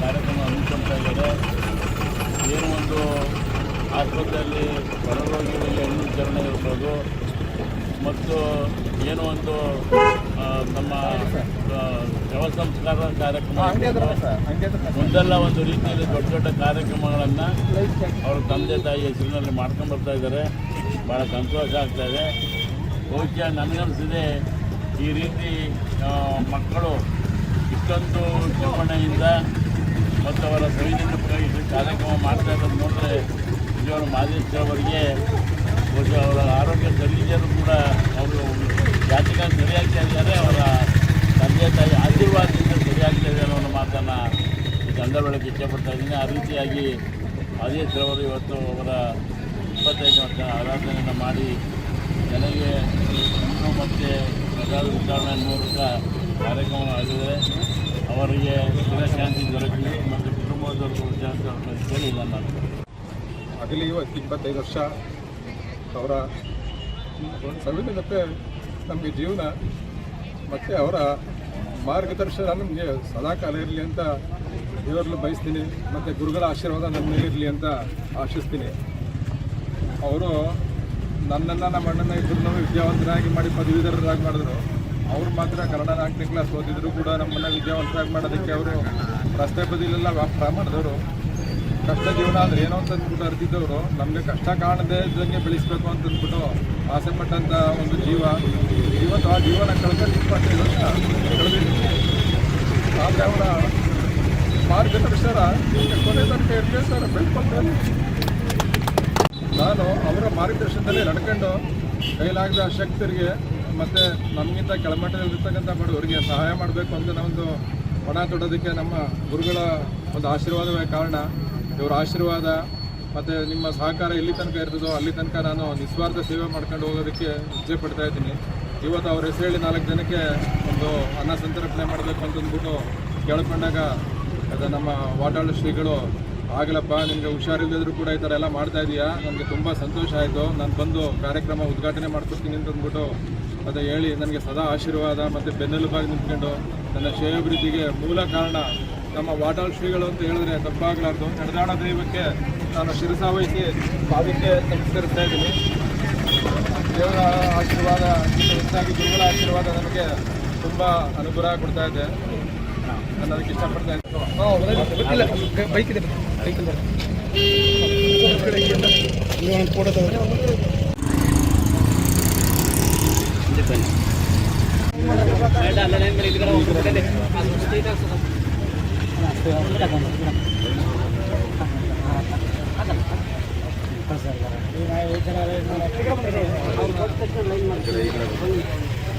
ಕಾರ್ಯಕ್ರಮ ಹಮ್ಮಿಕೊಳ್ತಾ ಇದ್ದಾರೆ. ಏನು ಒಂದು ಆಸ್ಪತ್ರೆಯಲ್ಲಿ ಹೊರರೋಗಿಗಳಿಗೆ ಹಣ್ಣು ವಿತರಣೆ ಇರ್ಬೋದು. ಮತ್ತು ಏನೋ ಒಂದು ನಮ್ಮ ಶವ ಸಂಸ್ಕಾರ ಕಾರ್ಯಕ್ರಮ. ಒಂದಲ್ಲ ಒಂದು ರೀತಿಯಲ್ಲಿ ದೊಡ್ಡ ದೊಡ್ಡ ಕಾರ್ಯಕ್ರಮಗಳನ್ನು ಅವರು ತಂದೆ ತಾಯಿ ಹೆಸರಿನಲ್ಲಿ ಮಾಡ್ಕೊಂಡು ಬರ್ತಾ ಇದ್ದಾರೆ. ಭಾಳ ಸಂತೋಷ ಆಗ್ತಾ ಇದೆ. ಬಹುಶಃ ನನಗನ್ನಿಸಿದೆ ಈ ರೀತಿ ಮಕ್ಕಳು ಇಷ್ಟೊಂದು ಚುನಾವಣೆಯಿಂದ ಮತ್ತು ಅವರ ಸಂವಿಧಾನಕ್ಕಾಗಿ ಕಾರ್ಯಕ್ರಮ ಮಾಡ್ತಾ ಇರೋದು ನೋಡಿದ್ರೆ ನಿಜವಾಗ್ಲೂ ಮಾದೇಶ್ವರವರಿಗೆ ಬಹುಶಃ ಅವರ ಆರೋಗ್ಯ ಸರಿಯಿದ್ದರೂ ಕೂಡ ಅವರು ಜಾತಿಗಳು ಸರಿಯಾಗ್ತಾ ಇದ್ದಾರೆ, ಅವರ ತಂದೆ ತಾಯಿ ಆಶೀರ್ವಾದದಿಂದ ಸರಿಯಾಗ್ತಾ ಇದೆ ಅನ್ನೋ ಮಾತನ್ನು ಈ ಸಂದರ್ಭದಲ್ಲಿ ಇಷ್ಟಪಡ್ತಾ ಇದ್ದೀನಿ. ಆ ರೀತಿಯಾಗಿ ಮಾದೇಶ್ವರವರು ಇವತ್ತು ಅವರ ಇಪ್ಪತ್ತೈದು ವರ್ಷ ಆರಾಧನೆಯನ್ನು ಮಾಡಿ ಜನರಿಗೆ ಇನ್ನೂ ಮತ್ತು ಪ್ರಸಾದ ವಿತರಣೆ ಮೂಲಕ ಕಾರ್ಯಕ್ರಮ ಆಗಿದೆ. ಅವರಿಗೆ ಶಾಂತಿ ದೊರಕಲಿ ಮತ್ತು ಕುಟುಂಬದವರಿಗೂ ಶಾಂತಿ ನಾನು. ಆಗಲಿ ಇವತ್ತು ಇಪ್ಪತ್ತೈದು ವರ್ಷ ಅವರ ಸಂವಿಧಾನಕ್ಕೆ ನಮಗೆ ಜೀವನ ಮತ್ತು ಅವರ ಮಾರ್ಗದರ್ಶನ ನಮಗೆ ಸದಾಕಾಲ ಇರಲಿ ಅಂತ ದೇವರಲ್ಲೂ ಬಯಸ್ತೀನಿ, ಮತ್ತು ಗುರುಗಳ ಆಶೀರ್ವಾದ ನನ್ನ ಮೇಲಿರಲಿ ಅಂತ ಆಶಿಸ್ತೀನಿ. ಅವರು ನನ್ನನ್ನು ನಮ್ಮ ಅಣ್ಣನ ಇಬ್ಬರನ್ನೂ ವಿದ್ಯಾವಂತರಾಗಿ ಮಾಡಿ ಪದವೀಧರರಾಗಿ ಮಾಡಿದ್ರು. ಅವ್ರು ಮಾತ್ರ ಕನ್ನಡ ನಾಲ್ಕನೇ ಕ್ಲಾಸ್ ಓದಿದ್ರು ಕೂಡ ನಮ್ಮನ್ನು ವಿದ್ಯಾವಂತರಾಗಿ ಮಾಡೋದಕ್ಕೆ ಅವರು ರಸ್ತೆ ಬದಿಲೆಲ್ಲ ವ್ಯಾಪಾರ ಮಾಡಿದವರು. ಕಷ್ಟ ಜೀವನ ಆದ್ರೆ ಏನೋ ಅಂತ ಅಂದ್ಬಿಟ್ಟು ಅರ್ತಿದ್ದವರು ನಮಗೆ ಕಷ್ಟ ಕಾಣದೇ ಇದ್ದಂಗೆ ಬೆಳೆಸ್ಬೇಕು ಅಂತ ಅಂದ್ಬಿಟ್ಟು ಆಸೆ ಪಟ್ಟಂತ ಒಂದು ಜೀವ. ಇವತ್ತು ಆ ಜೀವನ ವರ್ಷ ಕಳೆದಿದ್ದೀನಿ. ಆದರೆ ಅವರ ಮಾರ್ಗದರ್ಶನ ಕೊನೆ ತನಕ ಇರಲಿ ಸರ್ ಬೆಳ್ಕೊಂಡು ನಾನು ಅವರ ಮಾರ್ಗದರ್ಶನದಲ್ಲಿ ನಡ್ಕೊಂಡು ಕೈಲಾಗದ ಶಕ್ತರಿಗೆ ಮತ್ತು ನಮಗಿಂತ ಕೆಳಮಟ್ಟದಲ್ಲಿರ್ತಕ್ಕಂಥ ಬಡವರಿಗೆ ಸಹಾಯ ಮಾಡಬೇಕು ಅಂತ ನಾವೊಂದು ಪಣ ತೊಡೋದಕ್ಕೆ ನಮ್ಮ ಗುರುಗಳ ಒಂದು ಆಶೀರ್ವಾದವೇ ಕಾರಣ. ಇವರ ಆಶೀರ್ವಾದ ಮತ್ತು ನಿಮ್ಮ ಸಹಕಾರ ಎಲ್ಲಿ ತನಕ ಇರ್ತದೋ ಅಲ್ಲಿ ತನಕ ನಾನು ನಿಸ್ವಾರ್ಥ ಸೇವೆ ಮಾಡ್ಕೊಂಡು ಹೋಗೋದಕ್ಕೆ ಇಚ್ಛೆ ಪಡ್ತಾ ಇದ್ದೀನಿ. ಇವತ್ತು ಅವ್ರ ಹೆಸರು ನಾಲ್ಕು ಜನಕ್ಕೆ ಒಂದು ಅನ್ನ ಸಂತರ್ಪಣೆ ಮಾಡಬೇಕು ಅಂತಂದ್ಬಿಟ್ಟು ಕೇಳ್ಕೊಂಡಾಗ ಅದು ನಮ್ಮ ವಾಟಾಳು ಶ್ರೀಗಳು ಆಗಲಪ್ಪ, ನಿಮಗೆ ಹುಷಾರಿಲ್ಲದಿದ್ರು ಕೂಡ ಈ ಥರ ಎಲ್ಲ ಮಾಡ್ತಾ ಇದೀಯಾ? ನನಗೆ ತುಂಬ ಸಂತೋಷ ಆಯಿತು. ನಾನು ಬಂದು ಕಾರ್ಯಕ್ರಮ ಉದ್ಘಾಟನೆ ಮಾಡ್ಕೊಡ್ತೀನಿ ಅಂತ ಅಂದ್ಬಿಟ್ಟು ಅದು ಹೇಳಿ ನನಗೆ ಸದಾ ಆಶೀರ್ವಾದ ಮತ್ತು ಬೆನ್ನೆಲುಬಾಗಿ ನಿಂತ್ಕೊಂಡು ನನ್ನ ಶ್ರೇಯೋಭಿವೃದ್ಧಿಗೆ ಮೂಲ ಕಾರಣ ನಮ್ಮ ವಾಟಾಳ್ ಶ್ರೀಗಳು ಅಂತ ಹೇಳಿದ್ರೆ ತಪ್ಪಾಗಲಾರ್ದು. ನಡೆದಾಣ ದೈವಕ್ಕೆ ನಾನು ಶಿರಸಾವಹಿಸಿ ಪಾದಕ್ಕೆ ನಮಸ್ಕರಿಸ್ತಾ ಇದ್ದೀನಿ. ದೇವರ ಆಶೀರ್ವಾದ ಹೆಚ್ಚಾಗಿ ಗುರುಗಳ ಆಶೀರ್ವಾದ ನನಗೆ ತುಂಬ ಅನುಗ್ರಹ ಕೊಡ್ತಾ ಇದೆ. ನಾನು ಅದಕ್ಕೆ ಇಷ್ಟಪಡ್ತಾ ಇದ್ದೀನಿ ಬೈಕ್ ಇದೆ ಬೈಕ್ ಫೋಟೋ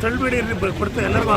தொல்விடு கொடுத்த எல்லாரும்